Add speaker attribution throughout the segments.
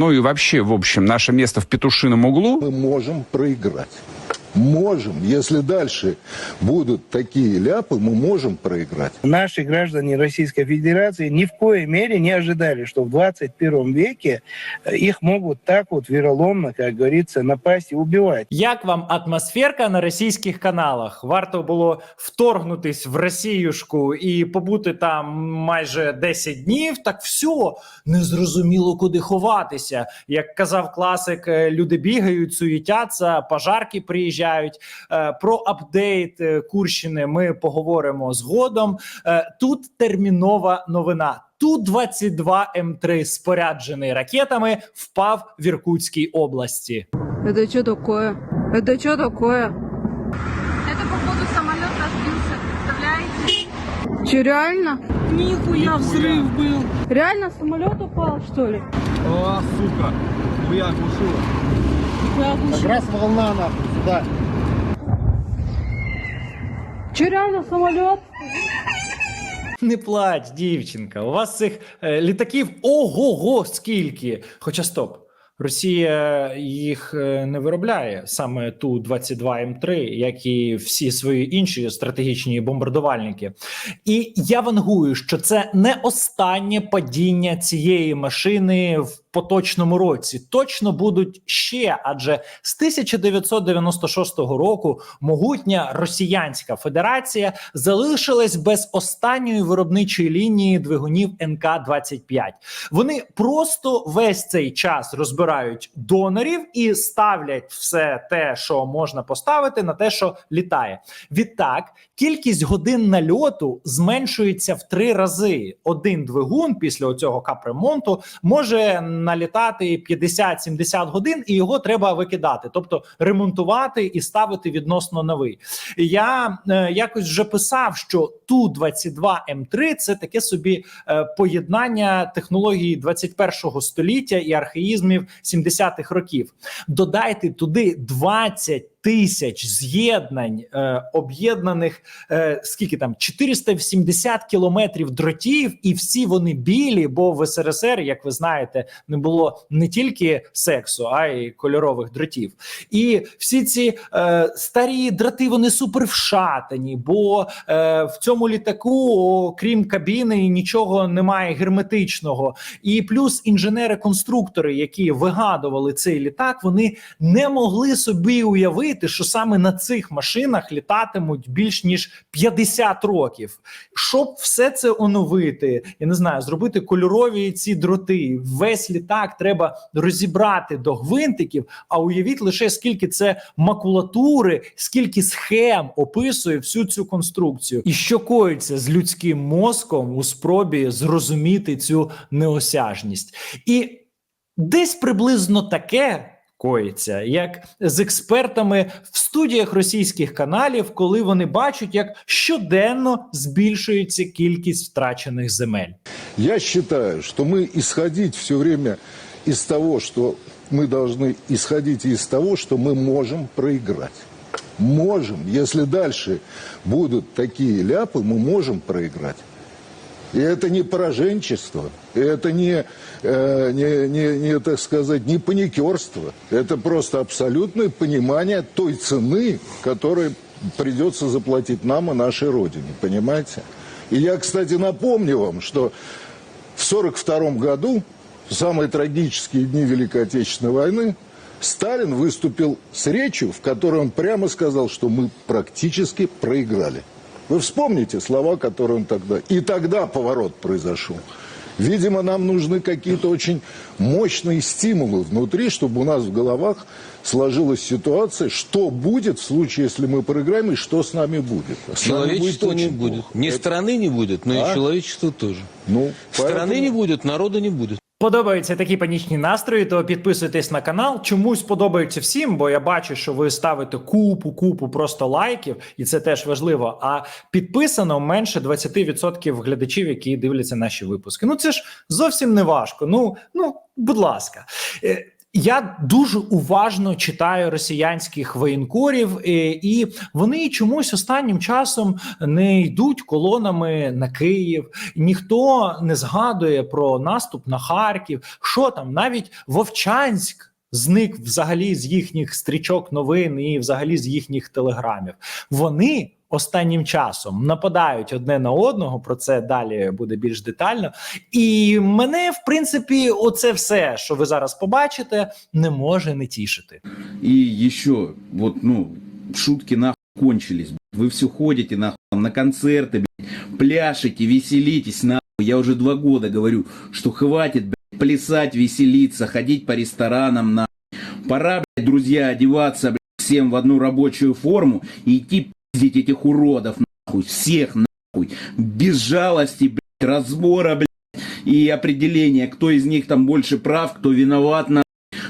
Speaker 1: Ну и вообще, в общем, наше место в петушином углу.
Speaker 2: мы можем проиграть Можем. Если дальше будут такие ляпы, мы можем проиграть.
Speaker 3: Наши граждане Российской Федерации ни в коей мере не ожидали, что в 21 веке э, их могут так вот вероломно, как говорится, напасть и убивать.
Speaker 4: Як вам атмосферка на російських каналах? Варто було вторгнутись в Росіюшку і побути там майже 10 днів. Так все незрозуміло, куди ховатися. Як казав класик, е, люди бігають, суєтяться, пожарки приїжджають. Е, Про апдейт е, Курщини ми поговоримо згодом. Е, Тут термінова новина. Ту-22 М3 споряджений ракетами впав в Іркутській області.
Speaker 5: Это что такое? Это что такое?
Speaker 6: Это походу самолет разбился, представляете?
Speaker 5: Че, реально?
Speaker 7: Нихуя взрыв был.
Speaker 5: Реально самолет упал, что ли?
Speaker 7: О, сука. Хуя глушила.
Speaker 5: Глушил.
Speaker 7: Раз волна нахуй сюда.
Speaker 5: Че, реально самолет?
Speaker 4: Не плач, дівчинка. У вас цих е, літаків ого-го скільки. Хоча стоп. Росія їх е, не виробляє саме ту 22 М3, як і всі свої інші стратегічні бомбардувальники. І я вангую, що це не останнє падіння цієї машини в поточному році. Точно будуть ще, адже з 1996 року могутня Росіянська Федерація залишилась без останньої виробничої лінії двигунів НК 25 Вони просто весь цей час розбирають донорів і ставлять все те, що можна поставити, на те, що літає. Відтак кількість годин нальоту зменшується в три рази. Один двигун після цього капремонту може налітати 50-70 годин, і його треба викидати, тобто ремонтувати і ставити відносно новий. Я е, якось вже писав, що ту 22 М3 це таке собі е, поєднання технології 21-го століття і архаїзмів 70-х років. Додайте туди 20 тисяч з'єднань е, об'єднаних е, скільки там 470 кілометрів дротів, і всі вони білі. Бо в СРСР, як ви знаєте, не було не тільки сексу, а й кольорових дротів. І всі ці е, старі дроти вони супер вшатані, бо е, в цьому літаку, окрім кабіни, нічого немає герметичного. І плюс інженери-конструктори, які вигадували цей літак, вони не могли собі уявити, що саме на цих машинах літатимуть більш ніж 50 років. Щоб все це оновити, я не знаю, зробити кольорові ці дроти. Весь літак треба розібрати до гвинтиків. А уявіть лише скільки це макулатури, скільки схем описує всю цю конструкцію, і що коїться з людським мозком у спробі зрозуміти цю неосяжність. І десь приблизно таке Коїться як з експертами в студіях російських каналів, коли вони бачать, як щоденно збільшується кількість втрачених земель.
Speaker 2: Я считаю, что мы исходить все время из того, что мы должны исходить из того, что мы можем проиграть. Можем. Если дальше будут такие ляпы, мы можем проиграть. И это не пораженчество, это не, э, не, не, не, так сказать, не паникерство. Это просто абсолютное понимание той цены, которую придется заплатить нам и нашей Родине. Понимаете? И я, кстати, напомню вам, что в 1942 году, в самые трагические дни Великой Отечественной войны, Сталин выступил с речью, в которой он прямо сказал, что мы практически проиграли. Вы вспомните слова, которые он тогда... И тогда поворот произошел. Видимо, нам нужны какие-то очень мощные стимулы внутри, чтобы у нас в головах сложилась ситуация, что будет в случае, если мы проиграем, и что с нами будет. А с нами
Speaker 8: Человечество не будет.
Speaker 2: плохо.
Speaker 8: Ни
Speaker 2: Это-
Speaker 8: страны не будет, но
Speaker 2: А?
Speaker 8: и человечества тоже.
Speaker 2: Ну,
Speaker 8: Страны
Speaker 2: поэтому-
Speaker 8: не будет, народа не будет.
Speaker 4: Подобаються такі панічні настрої, то підписуйтесь на канал. Чомусь подобаються всім, бо я бачу, що ви ставите купу, купу просто лайків, і це теж важливо. А підписано менше 20% глядачів, які дивляться наші випуски. Ну це ж зовсім не важко. Ну, ну будь ласка. Я дуже уважно читаю росіянських воєнкорів, е, і вони чомусь останнім часом не йдуть колонами на Київ. Ніхто не згадує про наступ на Харків. Що там, навіть Вовчанськ зник взагалі з їхніх стрічок новин і взагалі з їхніх телеграмів. Вони останнім часом нападають одне на одного. Про це далі буде більш детально. І мене, в принципі, оце все, що ви зараз побачите, не може не тішити.
Speaker 9: И еще, вот, ну, шутки нахуй кончились. Вы все ходите нахуй на концерты, блядь, пляшете, веселитесь нахуй. Я уже два года говорю, что хватит, блядь, плясать, веселиться, ходить по ресторанам нахуй. Пора, блядь, друзья, одеваться, блядь, всем в одну рабочую форму и идти пиздить этих уродов нахуй, всех нахуй. Без жалости, блядь, разбора, блядь, и определения, кто из них там больше прав, кто виноват, нахуй.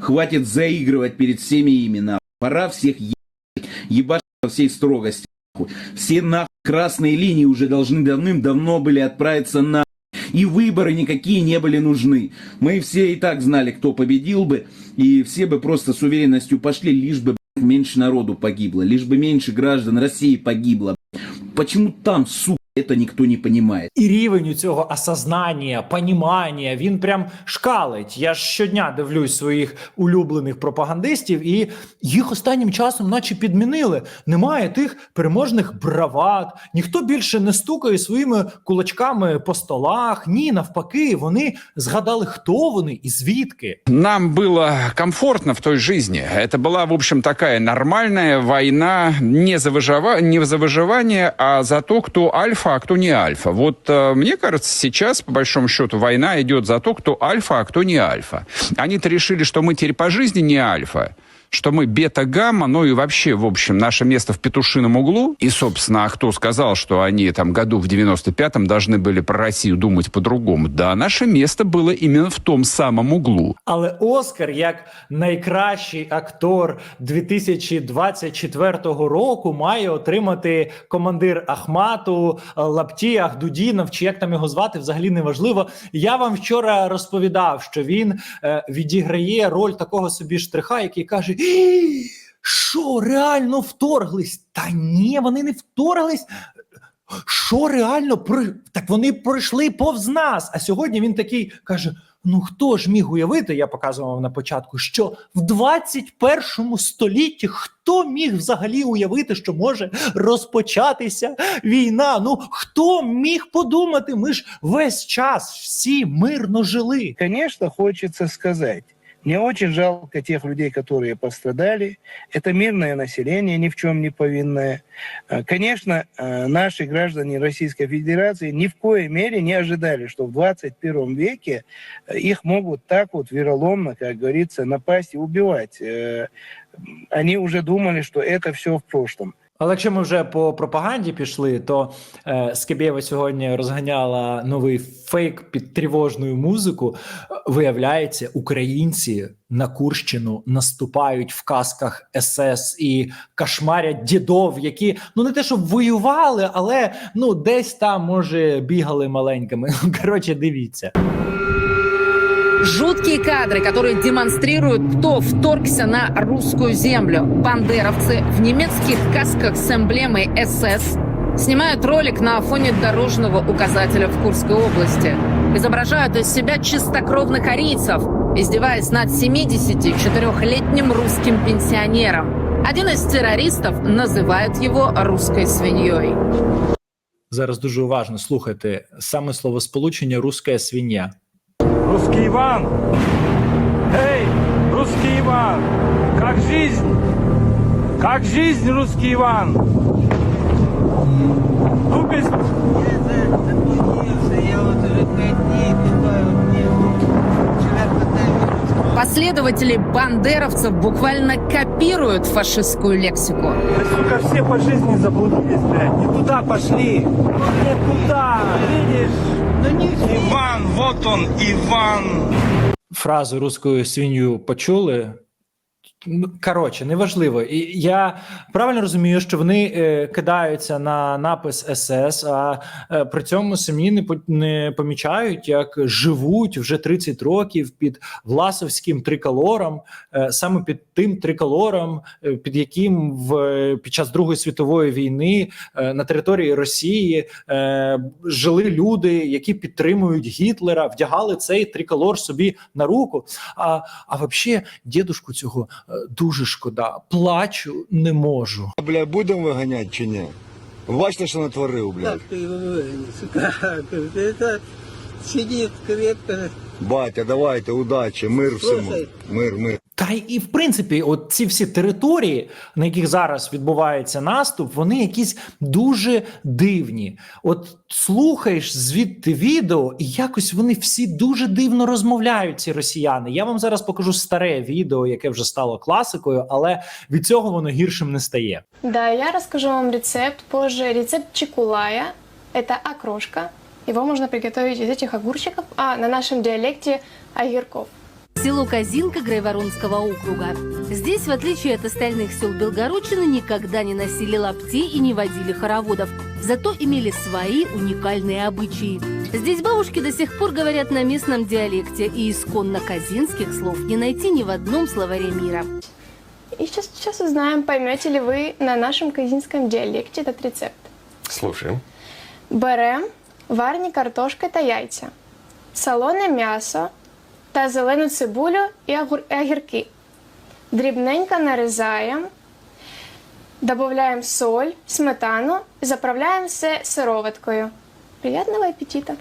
Speaker 9: Хватит заигрывать перед всеми ими, нахуй. Пора всех ебать, ебать во всей строгости, нахуй. Все нахуй красные линии уже должны давным-давно были отправиться на и выборы никакие не были нужны. Мы все и так знали, кто победил бы, и все бы просто с уверенностью пошли, лишь бы меньше народу погибло, лишь бы меньше граждан России погибло. Почему там, сука, это никто не понимает?
Speaker 4: І рівень у цього осознання, понімання, він прям шкалить. Я ж щодня дивлюсь своїх улюблених пропагандистів, і їх останнім часом, наче підмінили. Немає тих переможних бравад, ніхто більше не стукає своїми кулачками по столах. Ні, навпаки, вони згадали, хто вони і звідки.
Speaker 1: Нам было комфортно в той жизни. Это была, в общем, такая нормальная война не за, выжива... не за выживание, а за то, кто альфа, а кто не альфа. Вот э, мне кажется, сейчас, по большому счету, война идет за то, кто альфа, а кто не альфа. Они-то решили, что мы теперь по жизни не альфа, что мы бета-гамма, ну и вообще, в общем, наше место в петушином углу. И, собственно, а кто сказал, что они там году в 95-м должны были про Россию думать по-другому? Да, наше место было именно в том самом углу.
Speaker 4: Але Оскар, як найкращий актор 2024 року, має отримати командир Ахмату, е, Лапті, Ахдудінов, чи як там його звати, взагалі не важливо. Я вам вчора розповідав, що він е, відіграє роль такого собі штриха, який каже: «Ій, що реально вторглись? Та ні, вони не вторглись. Що реально так вони пройшли повз нас. А сьогодні він такий каже: Ну хто ж міг уявити? Я показував на початку, що в 21 столітті хто міг взагалі уявити, що може розпочатися війна? Ну хто міг подумати? Ми ж весь час всі мирно жили.
Speaker 3: Конечно, хочется сказать, мне очень жалко тех людей, которые пострадали. Это мирное население, ни в чем не повинное. Э, Конечно, э, наши граждане Российской Федерации ни в коей мере не ожидали, что в 21 веке э, их могут так вот вероломно, как говорится, напасть и убивать. Они уже думали, что это все в прошлом.
Speaker 4: Але якщо ми вже по пропаганді пішли, то е, Скабєва сьогодні розганяла новий фейк під тривожною музику. Виявляється, українці на Курщину наступають в касках СС і кошмарять дідов, які ну не те, щоб воювали, але ну десь там може бігали маленькими. Коротше, дивіться
Speaker 10: Жуткие кадры, которые демонстрируют, кто вторгся на русскую землю. Бандеровцы в немецких касках с эмблемой СС снимают ролик на фоне дорожного указателя в Курской области. Изображают из себя чистокровных арийцев, издеваясь над 74-летним русским пенсионером. Один из террористов называет его русской свиньей.
Speaker 4: Зараз дуже уважно слухайте саме словосполучення «руська свиня.
Speaker 7: Русский Иван! Эй, русский Иван! Как жизнь? Как жизнь, русский Иван? Ну, без...
Speaker 10: Последователи бандеровцев буквально копируют фашистскую лексику.
Speaker 7: Сука, все по жизни заблудились, блядь. Не туда пошли. Не туда, видишь? Иван, вот он, Іван.
Speaker 4: Фразу «русською свинью» почули? Коротше, неважливо. І я правильно розумію, що вони е, кидаються на напис СС, а е, при цьому самі не, по- не помічають, як живуть вже 30 років під власовським триколором, е, саме під тим триколором, е, під яким в під час Другої світової війни е, на території Росії е, жили люди, які підтримують Гітлера, вдягали цей триколор собі на руку. А, а взагалі, дідушку цього е, дуже шкода. Плачу не можу.
Speaker 7: Бля, будемо виганяти чи ні? Бачите, що натворив, бля.
Speaker 11: Это сидит крепко.
Speaker 7: Батя, давайте, удачі, мир всьому. Мир, мир.
Speaker 4: Та і в принципі, от ці всі території, на яких зараз відбувається наступ, вони якісь дуже дивні. От слухаєш звідти відео, і якось вони всі дуже дивно розмовляють. Ці росіяни. Я вам зараз покажу старе відео, яке вже стало класикою, але від цього воно гіршим не стає.
Speaker 6: Да, я расскажу вам рецепт позже. Рецепт чекулая – это окрошка. Его можно приготовить из этих огурчиков, а на нашем диалекте – огурков.
Speaker 5: Село Козинка Грайворонского округа. Здесь, в отличие от остальных сел Белгородчины, никогда не носили лаптей и не водили хороводов. Зато имели свои уникальные обычаи. Здесь бабушки до сих пор говорят на местном диалекте, и исконно казинских слов не найти ни в одном словаре мира.
Speaker 6: И сейчас, сейчас узнаем, поймете ли вы на нашем казинском диалекте этот рецепт.
Speaker 12: Слушаем.
Speaker 6: Берем варні картошки та яйця, солоне м'ясо та зелену цибулю і огур- і огірки. Дрібненько нарізаємо, додаємо соль, сметану, заправляємо все сироваткою. Приятного аппетита!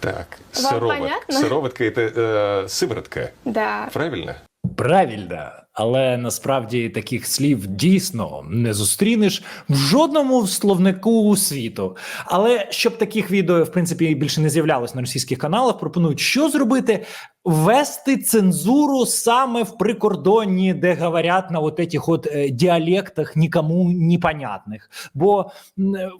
Speaker 12: Так,
Speaker 6: Вам
Speaker 12: сыроват-
Speaker 6: понятно?
Speaker 12: Сыроватка это э, сыворотка,
Speaker 6: Да.
Speaker 12: правильно?
Speaker 4: Правильно, але насправді таких слів дійсно не зустрінеш в жодному словнику світу. Але щоб таких відео, в принципі, більше не з'являлось на російських каналах, пропонують, що зробити. Ввести цензуру саме в прикордонні, де говорять на от этих от е, діалектах нікому непонятних. Бо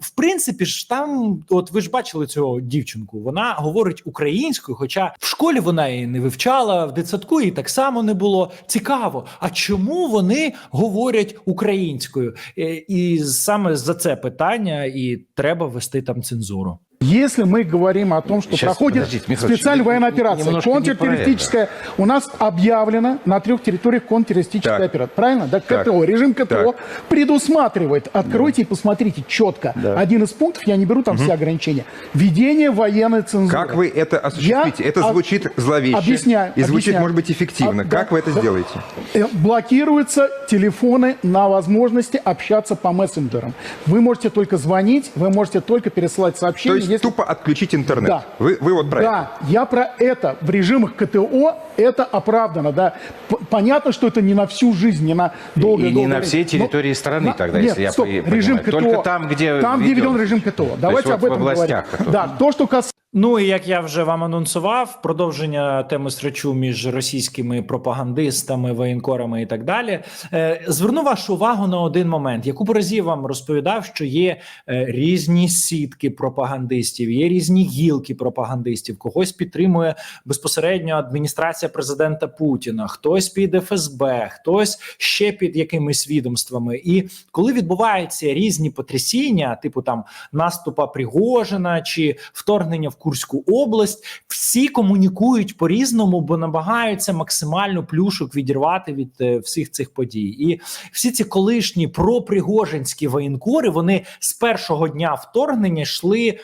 Speaker 4: в принципі ж там, от ви ж бачили цю дівчинку, вона говорить українською, хоча в школі вона її не вивчала, в дитсадку її так само не було. Цікаво, а чому вони говорять українською? Е, І саме за це питання і треба вести там цензуру.
Speaker 13: Если мы говорим о том, что
Speaker 8: Сейчас,
Speaker 13: проходит специальная военная операция, контртеррористическая, у нас объявлено на трех территориях контртеррористическая
Speaker 8: Так.
Speaker 13: операция. Правильно? Да,
Speaker 8: Так.
Speaker 13: КТО. Режим КТО
Speaker 8: Так.
Speaker 13: предусматривает, откройте и посмотрите четко. Один из пунктов, я не беру там все ограничения, введение военной цензуры.
Speaker 14: Как вы это осуществите?
Speaker 13: Я
Speaker 14: это
Speaker 13: об-
Speaker 14: звучит зловеще
Speaker 13: объясняю,
Speaker 14: и звучит,
Speaker 13: объясняю.
Speaker 14: может быть, эффективно.
Speaker 13: А, да,
Speaker 14: как вы это
Speaker 13: да.
Speaker 14: сделаете?
Speaker 13: Э, Блокируются телефоны на возможности общаться по мессенджерам. Вы можете только звонить, вы можете только пересылать сообщения.
Speaker 14: Есть
Speaker 13: если-
Speaker 14: тупо отключить интернет.
Speaker 13: Да.
Speaker 14: Вы, вы вот про это.
Speaker 13: Да, я про это. В режимах КТО это оправдано, да. П- понятно, что это не на всю жизнь, не на долгое
Speaker 8: И не на всей территории страны тогда,
Speaker 13: нет,
Speaker 8: если я
Speaker 13: стоп,
Speaker 8: понимаю.
Speaker 13: режим КТО.
Speaker 8: Только там, где
Speaker 13: Там, где
Speaker 8: введен.
Speaker 13: введен режим КТО. Давайте
Speaker 8: вот
Speaker 13: об этом
Speaker 8: в областях,
Speaker 13: говорим. Да, то, что касается
Speaker 4: Ну і як я вже вам анонсував, продовження теми срачу між російськими пропагандистами, воєнкорами і так далі. Е, зверну вашу увагу на один момент. Я купу разів вам розповідав, що є е, різні сітки пропагандистів, є різні гілки пропагандистів. Когось підтримує безпосередньо адміністрація президента Путіна, хтось під ФСБ, хтось ще під якимись відомствами. І коли відбуваються різні потрясіння, типу там наступа Пригожина чи вторгнення в Курську область, всі комунікують по-різному, бо намагаються максимально плюшок відірвати від е, всіх цих подій. І всі ці колишні пропригожинські воєнкори вони з першого дня вторгнення йшли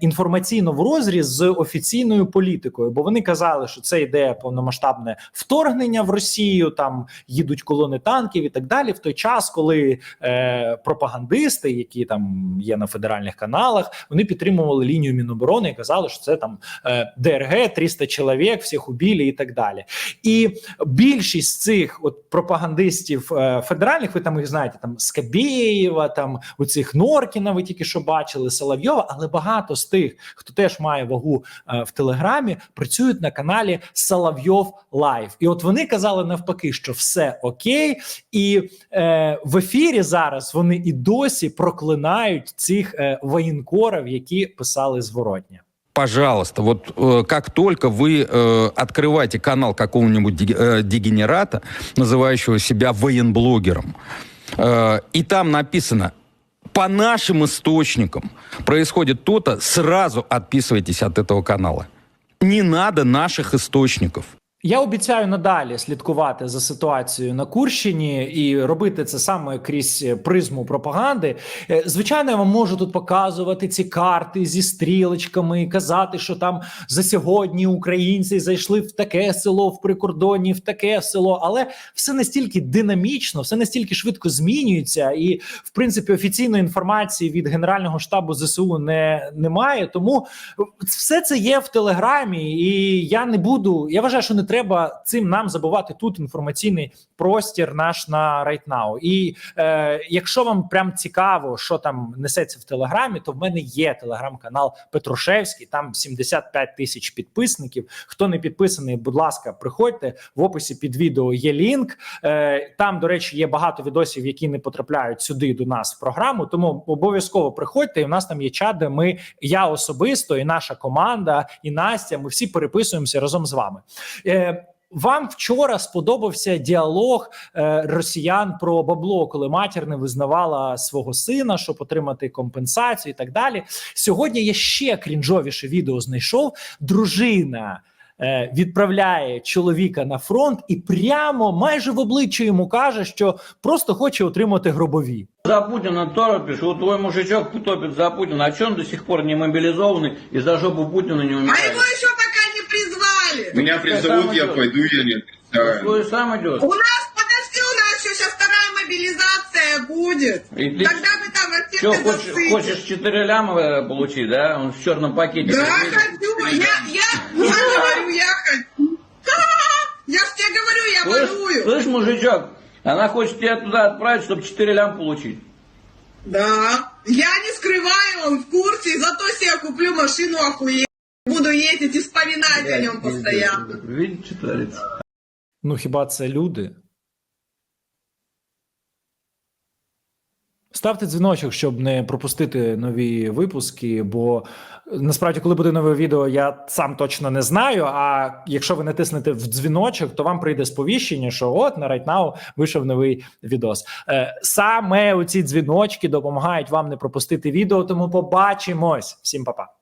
Speaker 4: інформаційно в розріз з офіційною політикою, бо вони казали, що це йде повномасштабне вторгнення в Росію, там їдуть колони танків і так далі. В той час, коли е, пропагандисти, які там є на федеральних каналах, вони підтримували лінію Міноборони і казали, що це там е, ДРГ, 300 чоловік, всіх убили і так далі. І більшість цих от пропагандистів е, федеральних, ви там їх знаєте, там Скабєєва, там у цих Норкіна, ви тільки що бачили, Соловйова, але багато з тих, хто теж має вагу е, в Телеграмі, працюють на каналі Соловйов Лайв. І от вони казали навпаки, що все окей, і е, в ефірі зараз вони і досі проклинають цих е, воєнкорів, які писали зворотня.
Speaker 1: Пожалуйста, вот э, как только вы э, открываете канал какого-нибудь э, дегенерата, называющего себя военблогером, э, и там написано по нашим источникам происходит то-то, сразу отписывайтесь от этого канала. Не надо наших источников.
Speaker 4: Я обіцяю надалі слідкувати за ситуацією на Курщині і робити це саме крізь призму пропаганди. Е, Звичайно, я вам можу тут показувати ці карти зі стрілочками і казати, що там за сьогодні українці зайшли в таке село, в прикордонні, в таке село, але все настільки динамічно, все настільки швидко змінюється, і в принципі офіційної інформації від Генерального штабу ЗСУ не немає. Тому все це є в телеграмі, і я не буду. Я вважаю, що не треба цим нам забувати тут інформаційний простір наш на right now. І е, якщо вам прям цікаво, що там несеться в телеграмі, то в мене є телеграм-канал Петрушевський. Там 75 тисяч підписників. Хто не підписаний, будь ласка, приходьте в описі під відео. Є лінк. Е, там, до речі, є багато відосів, які не потрапляють сюди до нас в програму. Тому обов'язково приходьте. І в нас там є чат, де ми, я особисто, і наша команда, і Настя. Ми всі переписуємося разом з вами. Е, вам вчора сподобався діалог е, росіян про бабло, коли матір не визнавала свого сина, щоб отримати компенсацію і так далі. Сьогодні я ще крінжовіше відео знайшов. Дружина е, відправляє чоловіка на фронт і прямо майже в обличчя йому каже, що просто хоче отримати гробові.
Speaker 11: За Путина торопишь, вот твой мужичок топит за Путина, а он до сих пор не мобилизованный и за жопу Путина не умирает? Меня призовут, я пойду,
Speaker 12: я не
Speaker 11: сам идет.
Speaker 15: У нас, подожди, у нас еще сейчас вторая мобилизация будет.
Speaker 11: И ты
Speaker 15: Тогда вы там во всех
Speaker 11: что, хочешь,
Speaker 15: засыпете.
Speaker 11: хочешь 4 ляма э, получить, да? Он в черном пакете.
Speaker 15: Да, хочу. Я, я, я говорю, я хочу. Я ж тебе говорю, я
Speaker 11: Слышь,
Speaker 15: воную.
Speaker 11: слышь, мужичок, она хочет тебя туда отправить, чтобы 4 лям получить.
Speaker 15: Да. Я не скрываю, он в курсе, зато себе куплю машину охуеть. Буду ездить и вспоминать о нем постоянно.
Speaker 11: Видите, что творится?
Speaker 4: Ну хіба це люди? Ставте дзвіночок, щоб не пропустити нові випуски. Бо е, насправді, коли буде нове відео, я сам точно не знаю. А якщо ви натиснете в дзвіночок, то вам прийде сповіщення, що от на Right Now вийшов новий відос. Е, Саме оці дзвіночки допомагають вам не пропустити відео. Тому побачимось. Всім па-па.